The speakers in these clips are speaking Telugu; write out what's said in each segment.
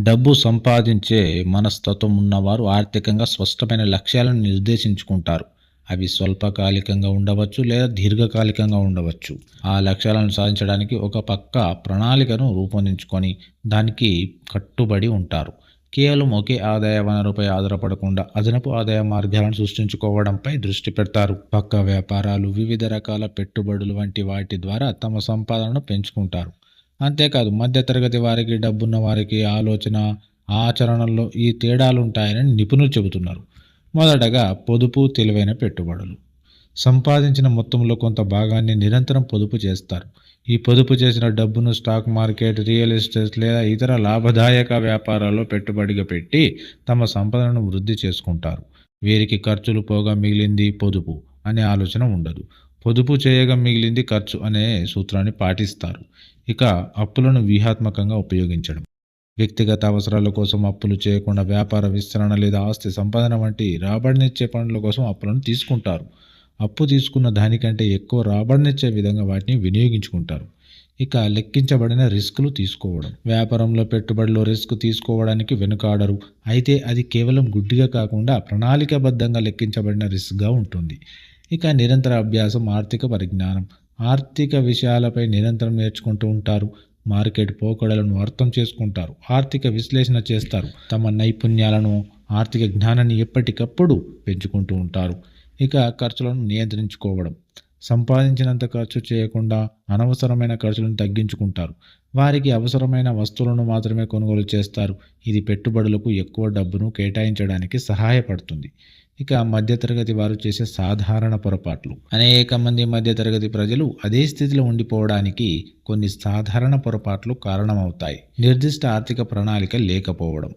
డబ్బు సంపాదించే మనస్తత్వం ఉన్నవారు ఆర్థికంగా స్పష్టమైన లక్ష్యాలను నిర్దేశించుకుంటారు. అవి స్వల్పకాలికంగా ఉండవచ్చు లేదా దీర్ఘకాలికంగా ఉండవచ్చు. ఆ లక్ష్యాలను సాధించడానికి ఒక పక్క ప్రణాళికను రూపొందించుకొని దానికి కట్టుబడి ఉంటారు. కేవలం ఒకే ఆదాయ వనరుపై ఆధారపడకుండా అదనపు ఆదాయ మార్గాలను సృష్టించుకోవడంపై దృష్టి పెడతారు. పక్క వ్యాపారాలు వివిధ రకాల పెట్టుబడులు వంటి వాటి ద్వారా తమ సంపాదనను పెంచుకుంటారు. అంతేకాదు మధ్యతరగతి వారికి డబ్బున్న వారికి ఆలోచన ఆచరణల్లో ఈ తేడాలు ఉంటాయని నిపుణులు చెబుతున్నారు. మొదటగా పొదుపు తెలివైన పెట్టుబడులు. సంపాదించిన మొత్తంలో కొంత భాగాన్ని నిరంతరం పొదుపు చేస్తారు. ఈ పొదుపు చేసిన డబ్బును స్టాక్ మార్కెట్ రియల్ ఎస్టేట్ లేదా ఇతర లాభదాయక వ్యాపారాల్లో పెట్టుబడిగా పెట్టి తమ సంపదను వృద్ధి చేసుకుంటారు. వీరికి ఖర్చులు పోగా మిగిలింది పొదుపు అనే ఆలోచన ఉండదు. పొదుపు చేయగా మిగిలింది ఖర్చు అనే సూత్రాన్ని పాటిస్తారు. ఇక అప్పులను వ్యూహాత్మకంగా ఉపయోగించడం. వ్యక్తిగత అవసరాల కోసం అప్పులు చేయకుండా వ్యాపార విస్తరణ లేదా ఆస్తి సంపాదన వంటి రాబడినిచ్చే పనుల కోసం అప్పులను తీసుకుంటారు. అప్పు తీసుకున్న దానికంటే ఎక్కువ రాబడినిచ్చే విధంగా వాటిని వినియోగించుకుంటారు. ఇక లెక్కించబడిన రిస్కులు తీసుకోవడం. వ్యాపారంలో పెట్టుబడిలో రిస్క్ తీసుకోవడానికి వెనుకాడరు. అయితే అది కేవలం గుడ్డిగా కాకుండా ప్రణాళికాబద్ధంగా లెక్కించబడిన రిస్క్గా ఉంటుంది. ఇక నిరంతర అభ్యాసం ఆర్థిక పరిజ్ఞానం. ఆర్థిక విషయాలపై నిరంతరం నేర్చుకుంటూ ఉంటారు. మార్కెట్ పోకడలను అర్థం చేసుకుంటారు. ఆర్థిక విశ్లేషణ చేస్తారు. తమ నైపుణ్యాలను ఆర్థిక జ్ఞానాన్ని ఎప్పటికప్పుడు పెంచుకుంటూ ఉంటారు. ఇక ఖర్చులను నియంత్రించుకోవడం. సంపాదించినంత ఖర్చు చేయకుండా అనవసరమైన ఖర్చులను తగ్గించుకుంటారు. వారికి అవసరమైన వస్తువులను మాత్రమే కొనుగోలు చేస్తారు. ఇది పెట్టుబడులకు ఎక్కువ డబ్బును కేటాయించడానికి సహాయపడుతుంది. ఇక మధ్యతరగతి వారు చేసే సాధారణ పొరపాట్లు. అనేక మంది మధ్యతరగతి ప్రజలు అదే స్థితిలో ఉండిపోవడానికి కొన్ని సాధారణ పొరపాట్లు కారణమవుతాయి. నిర్దిష్ట ఆర్థిక ప్రణాళిక లేకపోవడం.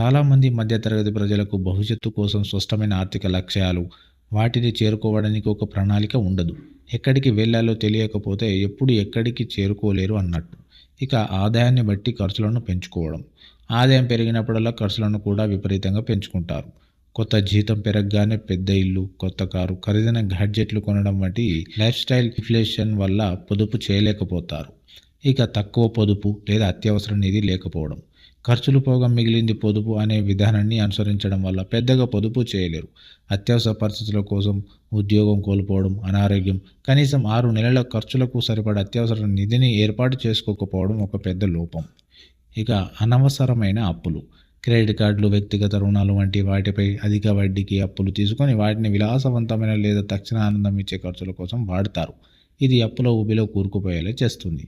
చాలామంది మధ్యతరగతి ప్రజలకు భవిష్యత్తు కోసం స్పష్టమైన ఆర్థిక లక్ష్యాలు వాటిని చేరుకోవడానికి ఒక ప్రణాళిక ఉండదు. ఎక్కడికి వెళ్ళాలో తెలియకపోతే ఎప్పుడు ఎక్కడికి చేరుకోలేరు అన్నట్టు. ఇక ఆదాయాన్ని బట్టి ఖర్చులను పెంచుకోవడం. ఆదాయం పెరిగినప్పుడల్లా ఖర్చులను కూడా విపరీతంగా పెంచుకుంటారు. కొత్త జీతం పెరగగానే పెద్ద ఇల్లు కొత్త కారు ఖరీదైన గ్యాడ్జెట్లు కొనడం వంటి లైఫ్ స్టైల్ ఇన్ఫ్లేషన్ వల్ల పొదుపు చేయలేకపోతారు. ఇక తక్కువ పొదుపు లేదా అత్యవసర నిధి లేకపోవడం ఖర్చులు పోగా మిగిలింది పొదుపు అనే విధానాన్ని అనుసరించడం వల్ల పెద్దగా పొదుపు చేయలేరు. అత్యవసర పరిస్థితుల కోసం ఉద్యోగం కోల్పోవడం అనారోగ్యం కనీసం ఆరు నెలల ఖర్చులకు సరిపడ అత్యవసర నిధిని ఏర్పాటు చేసుకోకపోవడం ఒక పెద్ద లోపం. ఇక అనవసరమైన అప్పులు క్రెడిట్ కార్డులు వ్యక్తిగత రుణాలు వంటి వాటిపై అధిక వడ్డీకి అప్పులు తీసుకొని వాటిని విలాసవంతమైన లేదా తక్షణ ఆనందం ఇచ్చే ఖర్చుల కోసం వాడతారు. ఇది అప్పుల ఊబిలో కూరుకుపోయేలా చేస్తుంది.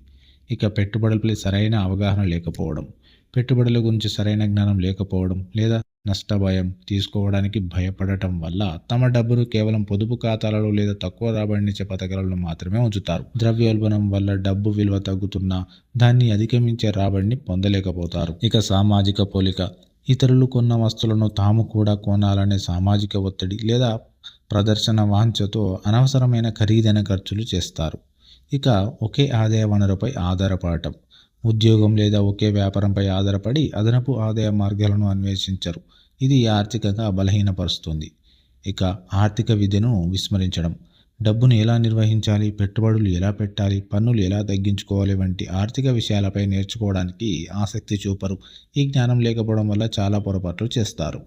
ఇక పెట్టుబడులపై సరైన అవగాహన లేకపోవడం పెట్టుబడుల గురించి సరైన జ్ఞానం లేకపోవడం లేదా నష్ట భయం తీసుకోవడానికి భయపడటం వల్ల తమ డబ్బును కేవలం పొదుపు ఖాతాలలో లేదా తక్కువ రాబడినిచ్చే పథకాలలో మాత్రమే ఉంచుతారు. ద్రవ్యోల్బణం వల్ల డబ్బు విలువ తగ్గుతున్నా దాన్ని అధిగమించే రాబడిని పొందలేకపోతారు. ఇక సామాజిక పోలిక ఇతరులు కొన్న వస్తువులను తాము కూడా కొనాలనే సామాజిక ఒత్తిడి లేదా ప్రదర్శన వాంఛతో అనవసరమైన ఖరీదైన ఖర్చులు చేస్తారు. ఇక ఒకే ఆదాయ వనరుపై ఆధారపడటం. ఉద్యోగం లేదా ఒకే వ్యాపారంపై ఆధారపడి అదనపు ఆదాయ మార్గాలను అన్వేషించరు. ఇది ఆర్థికంగా బలహీనపరుస్తుంది. ఇక ఆర్థిక విద్యను విస్మరించడం. డబ్బును ఎలా నిర్వహించాలి పెట్టుబడులు ఎలా పెట్టాలి పన్నులు ఎలా తగ్గించుకోవాలి వంటి ఆర్థిక విషయాలపై నేర్చుకోవడానికి ఆసక్తి చూపరు. ఈ జ్ఞానం లేకపోవడం వల్ల చాలా పొరపాట్లు చేస్తారు.